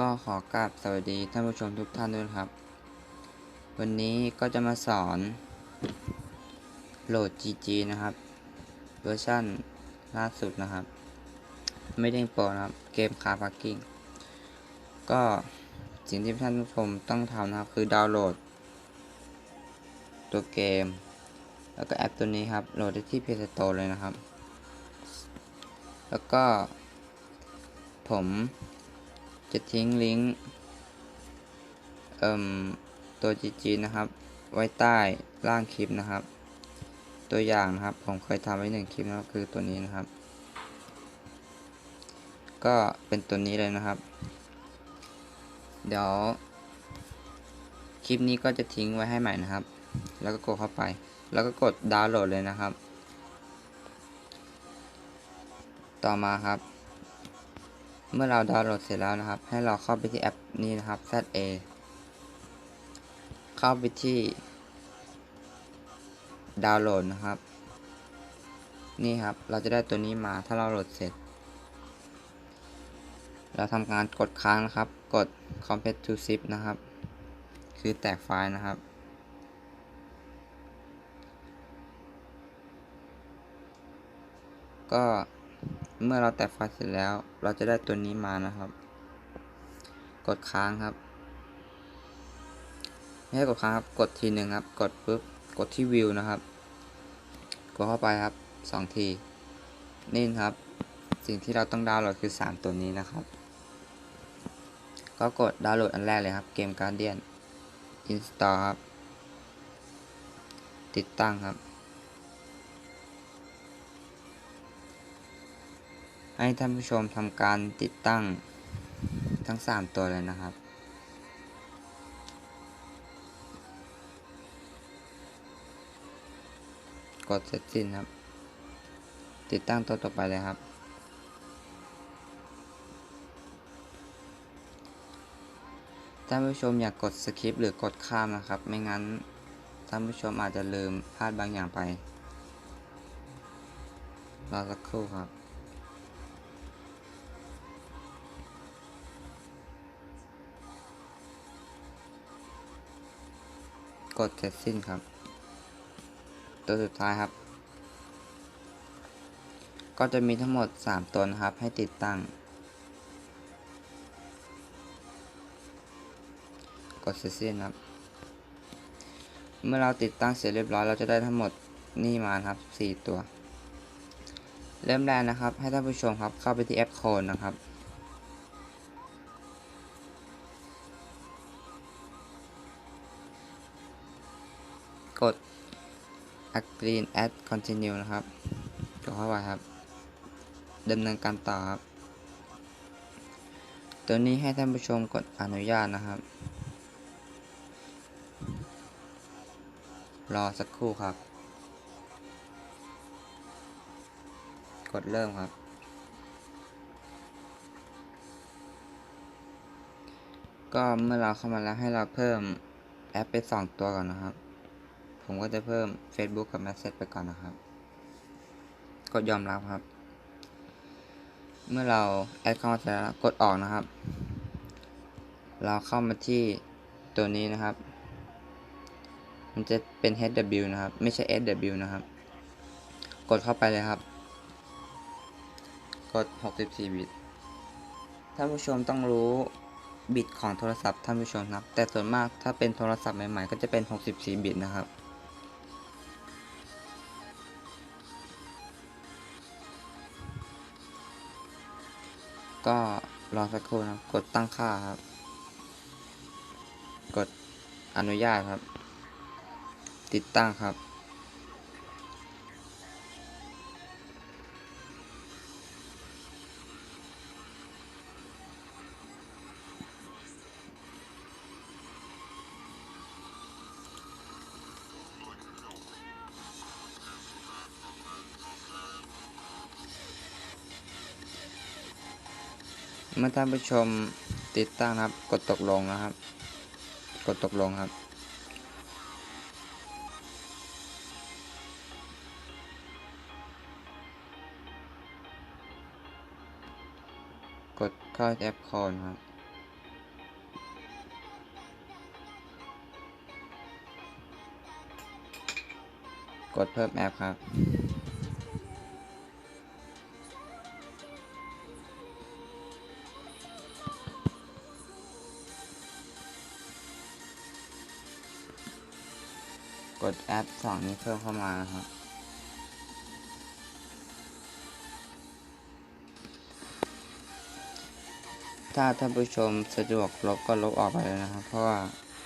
ก็ขอกราบสวัสดีท่านผู้ชมทุกท่านด้วยครับ วันนี้ก็จะมาสอนโหลด GG นะครับ เวอร์ชั่นล่าสุดนะครับ ไม่เด้งโปรนะครับ เกมคาร์พาร์กิ้งก็สิ่งที่ท่านผู้ชมต้องทำนะครับ คือดาวน์โหลด ตัวเกม แล้วก็แอปตัวนี้ครับ โหลดได้ที่ Play Store เลยนะครับ แล้วก็ผม จะทิ้งลิงก์เอ่มตัว GG นะครับ ไว้ใต้ล่างคลิปนะครับ ตัวอย่างนะครับผมเคยทำไว้หนึ่งคลิปนะครับคือตัวนี้นะครับ ก็เป็นตัวนี้เลยนะครับ เดี๋ยว คลิปนี้ก็จะทิ้งไว้ให้ใหม่นะครับ แล้วก็กดเข้าไป แล้วก็กดดาวน์โหลดเลยนะครับ ต่อมาครับ เมื่อเราดาวน์โหลดเสร็จแล้วนะครับ ให้เราเข้าไปที่แอปนี้นะครับ ZA เข้าไปที่ ดาวน์โหลดนะครับ นี่ครับ เราจะได้ตัวนี้มาถ้าเราโหลดเสร็จ เราทำการกดค้างนะครับ กด compress to zip นะครับ คือแตกไฟล์นะครับก็ เมื่อเราแตกไฟเสร็จแล้ว เราจะได้ตัวนี้มานะครับ กดค้างครับไม่ให้กดค้างครับ กดทีหนึ่งครับ กดปุ๊บ กดที่วิวนะครับ กดเข้าไปครับสองที นี่นครับ สิ่งที่เราต้องดาวน์โหลดคือ 3 ตัวนี้นะครับ ก็กดดาวน์โหลดอันแรกเลยครับ เกมการเดียน install ครับ ติดตั้งครับ ให้ท่านผู้ชมทำการติดตั้งทั้ง 3 ตัวเลยนะครับ กดเสร็จสิ้นครับ ติดตั้งตัวต่อไปเลยครับ ท่านผู้ชมอยากกดสคริปหรือกดข้ามนะครับ ไม่งั้นท่านผู้ชมอาจจะลืมพลาดบางอย่างไป รอสักครู่ครับ กดเสร็จสิ้นครับ ตัวสุดท้ายครับ ก็จะมีทั้งหมด 3 ตัวนะครับให้ติดตั้ง กดเสร็จสิ้นครับ เมื่อเราติดตั้งเสร็จเรียบร้อยเราจะได้ทั้งหมดนี่มาครับ 4 ตัว เริ่มแรกนะครับ ให้ท่านผู้ชมครับเข้าไปที่แอปโคนนะครับ กด agree add continue นะครับกดเข้าไปครับดำเนินการต่อครับ ตัวนี้ให้ท่านผู้ชมกดอนุญาตนะครับ รอสักครู่ครับ กดเริ่มครับ ก็เมื่อเราเข้ามาแล้วให้เราเพิ่มแอปไป2ตัวก่อนนะครับ ผมก็จะเพิ่ม Facebook กับ Message ไปก่อนนะครับ กดยอมรับครับ เมื่อเราแอดเข้ามาเสร็จแล้วกดออกนะครับ เราเข้ามาที่ตัวนี้นะครับ มันจะเป็น HW นะครับ ไม่ใช่ SW นะครับ กดเข้าไปเลยครับ กด 64 บิต ท่านผู้ชมต้องรู้บิตของโทรศัพท์ท่านผู้ชมนะครับ แต่ส่วนมากถ้าเป็นโทรศัพท์ใหม่ๆ ก็จะเป็น 64 บิตนะครับ ก็รอสักครู่นะกดตั้งค่าครับ กดอนุญาตครับ ติดตั้งครับ เมื่อท่านผู้ชมติดตั้งครับ กดตกลงนะครับ กดตกลงครับ กดเข้าแอปคอนครับกดเพิ่มแอปครับ กดแอปสองนี้เพิ่มเข้ามานะครับถ้าท่านผู้ชมสะดวกลบก็ลบออกไปเลยนะครับ เพราะว่า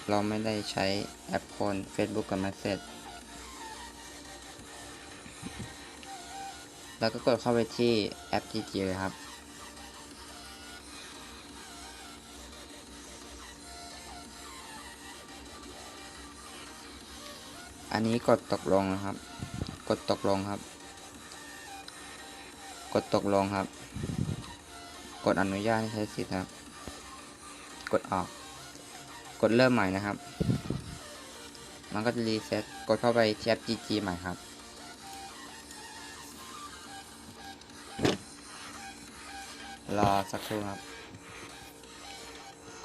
เราไม่ได้ใช้แอปโฟน Facebook กับ Message แล้วก็กดเข้าไปที่แอป GG เลยครับ อันนี้กดตกลงนะครับ กดตกลงครับ กดตกลงครับ กดอนุญาตให้ใช้สิทธิ์ครับ กดออก กดเริ่มใหม่นะครับ มันก็จะรีเซ็ตกดเข้าไปแอป GG ใหม่ครับรอสักครู่ครับ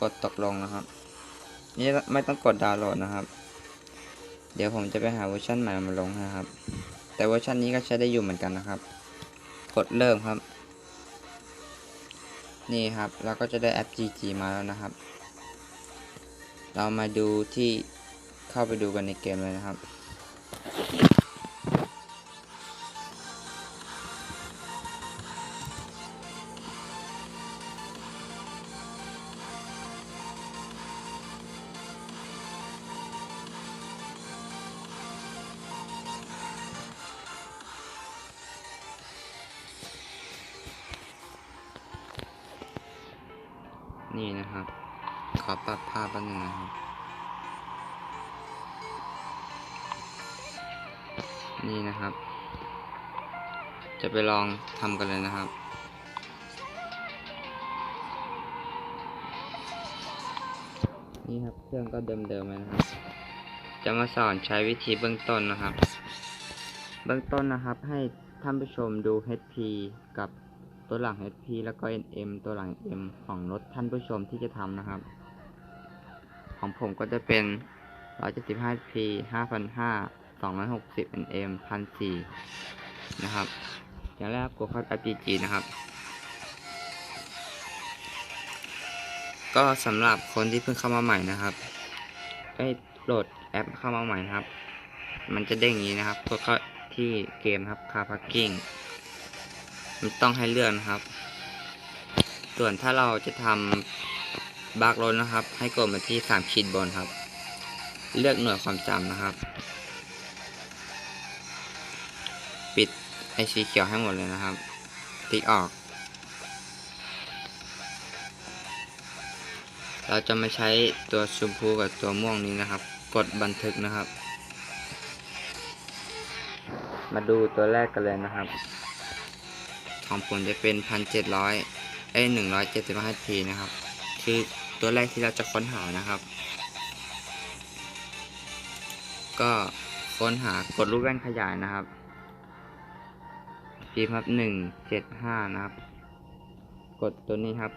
กดตกลงนะครับ นี่ไม่ต้องกดดาวน์โหลดนะครับ เดี๋ยวผมจะไปหาเวอร์ชันใหม่มาลงนะครับ แต่เวอร์ชันนี้ก็ใช้ได้อยู่เหมือนกันนะครับ กดเริ่มครับ นี่ครับเราก็จะได้แอป GG มาแล้วนะครับ เรามาดูที่เข้าไปดูกันในเกมเลยนะครับ นี่นะครับ ขอปรับภาพแป๊บนึงนะครับ นี่นะครับ จะไปลองทำกันเลยนะครับนี่ครับเครื่องก็เดิมๆเลยนะครับ จะมาสอนใช้วิธีเบื้องต้นนะครับ เบื้องต้นนะครับให้ท่านผู้ชมดู HP กับ ตัวหลัง HP แล้วก็ NM ตัวหลัง M ของรถท่านผู้ชมที่จะทำนะครับ ของผมก็จะเป็น 175 HP 5,500 260 NM 1,400นะครับ อย่างแรกกดเข้า APG นะครับ ก็สำหรับคนที่เพิ่งเข้ามาใหม่นะครับให้โหลดแอปเข้ามาใหม่นะครับ มันจะเด้งอย่างนี้นะครับ กดเข้าที่เกมครับ Car Parking มันต้องให้เลื่อนครับ ส่วนถ้าเราจะทำบาร์กรถนะครับ ให้กดมาที่สามขีดบนครับ เลือกหน่วยความจำนะครับ ปิดไอสีเขียวให้หมดเลยนะครับ ติ๊กออก เราจะมาใช้ตัวชมพูกับตัวม่วงนี้นะครับ กดบันทึกนะครับ มาดูตัวแรกกันเลยนะครับ ของผมจะเป็นพันเจ็ดร้อยเอ้หนึ่งร้อยเจ็ดสิบห้าทีนะครับ คือตัวแรกที่เราจะค้นหานะครับ ก็ค้นหากดรูปแว่นขยายนะครับพิมพ์ครับหนึ่งเจ็ดห้านะครับ กดตัวนี้ครับ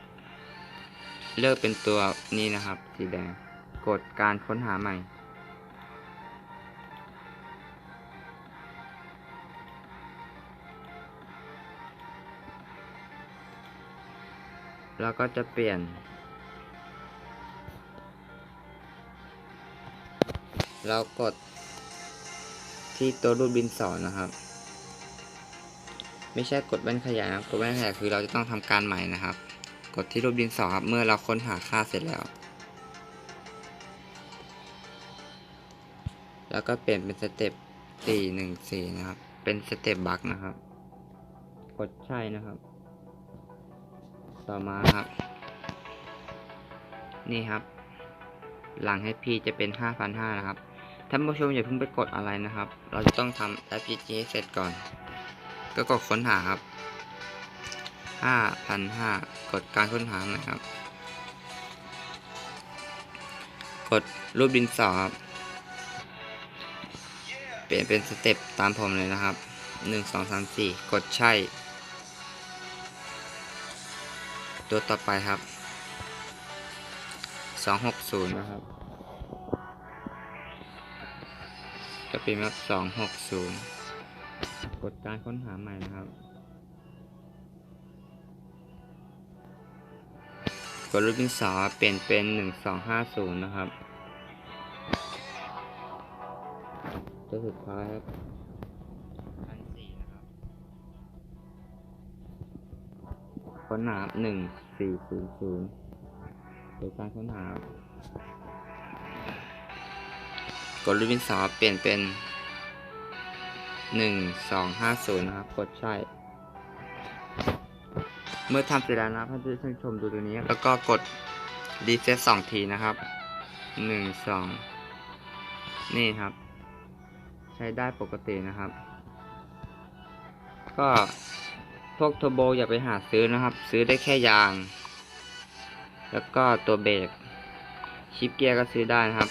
เลือกเป็นตัวนี้นะครับ สีแดง กดการค้นหาใหม่ แล้วก็จะเปลี่ยน เรากดที่ตัวรูปดินสอนะครับ ไม่ใช่กดแว่นขยายนะครับกดแว่นขยายคือเราจะต้องทำการใหม่นะครับ กดที่รูปดินสอครับ เมื่อเราค้นหาค่าเสร็จแล้ว แล้วก็เปลี่ยนเป็นสเต็ป414 นะครับ เป็นสเต็ปบัคนะครับ กดใช่นะครับ ต่อมาครับ นี่ครับ หลัง HP จะเป็น 5,500 นะครับ ท่านผู้ชมอย่าเพิ่งไปกดอะไรนะครับ เราจะต้องทำ FPG ให้เสร็จก่อน ก็กดค้นหาครับ 5,500 กดการค้นหาหม่ครับ กดรูปดินสอครับ เปลี่ยนเป็นสเต็ปตามผมเลยนะครับ 1 2 3 4 กดใช่ ตัวต่อไปครับ 260 นะครับก็ก็เป็นแบบสองหกศูนย์กดการค้นหาใหม่นะครับ กดรูปดินสอเปลี่ยนเป็นหนึ่งสองห้าศูนย์นะครับ ตัวสุดท้ายครับ ค้นหาหนึ่งสี่ศูนย์ศูนย์โดยการค้นหากดรูปดินสอเปลี่ยนเป็นหนึ่งสองห้าศูนย์นะครับ กดใช่ เมื่อทำเสร็จแล้วนะครับให้ท่านผู้ชมดูตัวนี้ แล้วก็กดรีเซ็ตสองทีนะครับหนึ่งสองนี่ครับ ใช้ได้ปกตินะครับ ก็ พวกเทอร์โบอย่าไปหาซื้อนะครับ ซื้อได้แค่ยาง แล้วก็ตัวเบรกชิปเกียร์ก็ซื้อได้นะครับ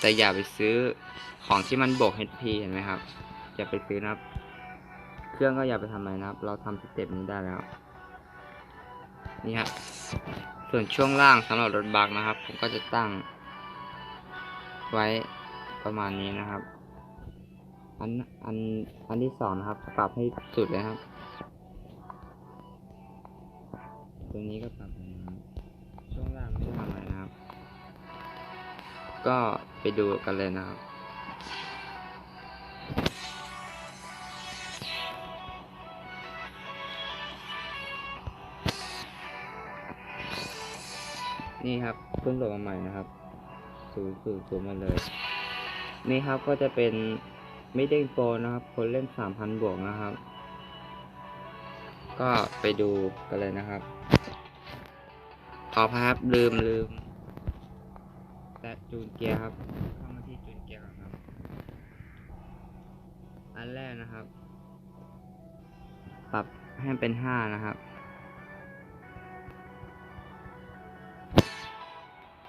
แต่อย่าไปซื้อของที่มันบวก HP เห็นไหมครับ อย่าไปซื้อนะครับ เครื่องก็อย่าไปทำอะไรนะครับ เราทำสเต็ปนี้ได้แล้ว นี่ครับส่วนช่วงล่างสำหรับรถบักนะครับ ผมก็จะตั้ง ไว้ประมาณนี้นะครับ อันอันอันที่สองนะครับ ปรับให้สุดเลยครับ ตรงนี้ก็ปรับนะครับช่วงล่างไม่ได้ทำอะไรนะครับ ก็ไปดูกันเลยนะครับนี่ครับเพิ่งโหลดมาใหม่นะครับศูนย์ศูนย์ศูนย์มาเลย นี่ครับก็จะเป็นไม่เด้งโปรนะครับ คนเล่นสามพันบวกนะครับ ก็ไปดูกันเลยนะครับขอพับลืมลืมแต่จูนเกียร์ครับ เข้ามาที่จูนเกียร์ครับ อันแรกนะครับ ปรับให้เป็นห้านะครับ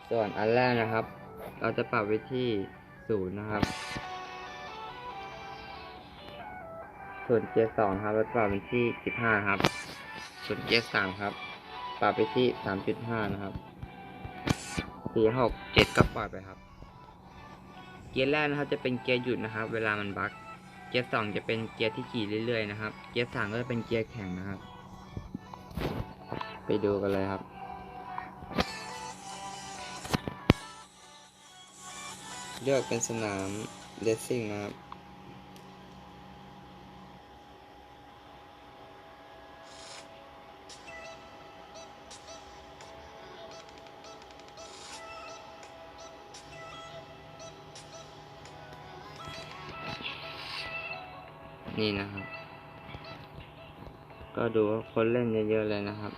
ส่วนอันแรกนะครับ เราจะปรับไว้ที่ศูนย์นะครับ ส่วนเกียร์สองครับเราปรับไปที่สิบห้าครับ ส่วนเกียร์สามครับ ปรับไปที่สามจุดห้านะครับสี่หกเจ็ดก็ปล่อยไปครับ เกียร์แรกนะครับจะเป็นเกียร์หยุดนะครับ เวลามันบั๊กเกียร์สองจะเป็นเกียร์ที่ขี่เรื่อยๆนะครับ เกียร์สามก็จะเป็นเกียร์แข็งนะครับ ไปดูกันเลยครับเลือกเป็นสนามเลสซิ่งนะครับ ดูว่าคนเล่นเยอะๆเลยนะครับ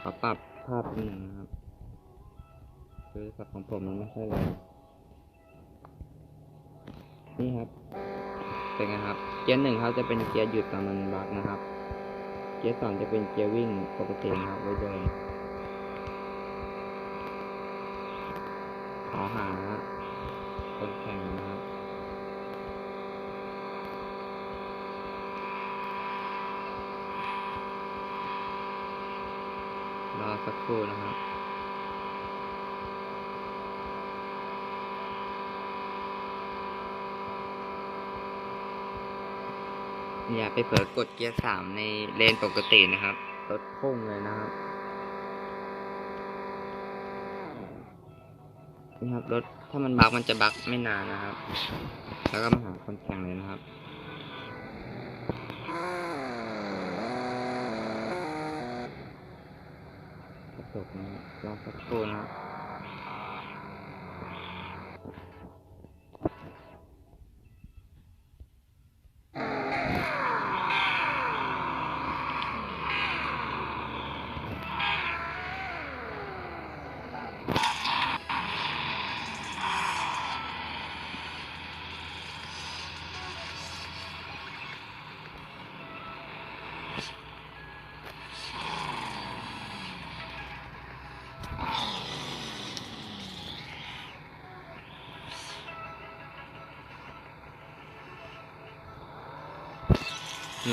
ขอปรับภาพหนึ่งนะครับคือสับของผมมันไม่ค่อยแรงนี่ครับ เป็นไงครับ เกียร์หนึ่งเขาจะเป็นเกียร์หยุดตอนมันบักนะครับ เกียร์สองจะเป็นเกียร์วิ่งปกตินะครับไว้เดินขอหาคนแข่งนะครับ รอสัก ครู่นะครับอย่าไปเผลอกดเกียร์สามในเลนปกตินะครับรถพุ่งเลยนะครับนี่ครับรถถ้ามันบักมันจะบักไม่นานนะครับ แล้วก็มาหาคนแข่งเลยนะครับ สุกนะครับรอสักครู่นะ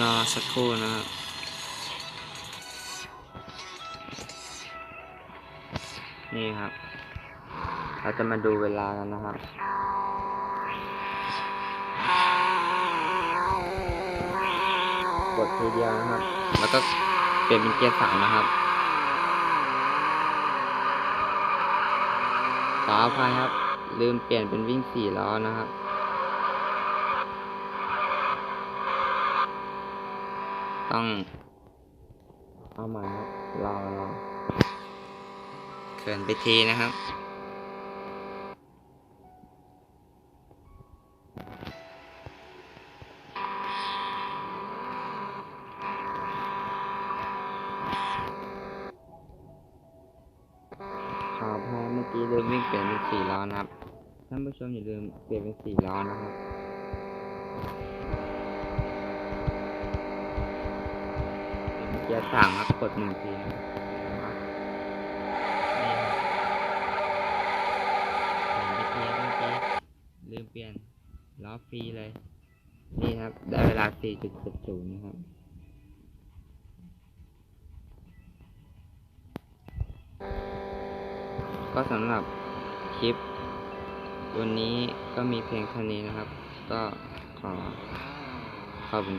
รอสักครู่นะครับนี่ครับ เราจะมาดูเวลากันนะครับ กดทีเดียวนะครับ แล้วก็เปลี่ยนเป็นเกียร์สามนะครับขาอภัยครับ ลืมเปลี่ยนเป็นวิ่งสี่ล้อนะครับ ต้องเอาใหม่ครับรอรอเขินไปทีนะครับขออภัยเมื่อกี้ลืมวิ่งเปลี่ยนเป็นสี่ล้อนะครับท่านผู้ชมอย่าลืมเปลี่ยนเป็นสี่ล้อนะครับ กียร์สามครับกดหนึ่งทีนะครับนี่ครับเปลี่ยนไปเกียร์เมื่อกี้ลืมเปลี่ยนล้อฟรีเลย นี่ครับ ได้เวลา 4.70นะครับก็สำหรับคลิป วันนี้ก็มีเพียงเท่านี้นะครับ ก็ขอขอบคุณ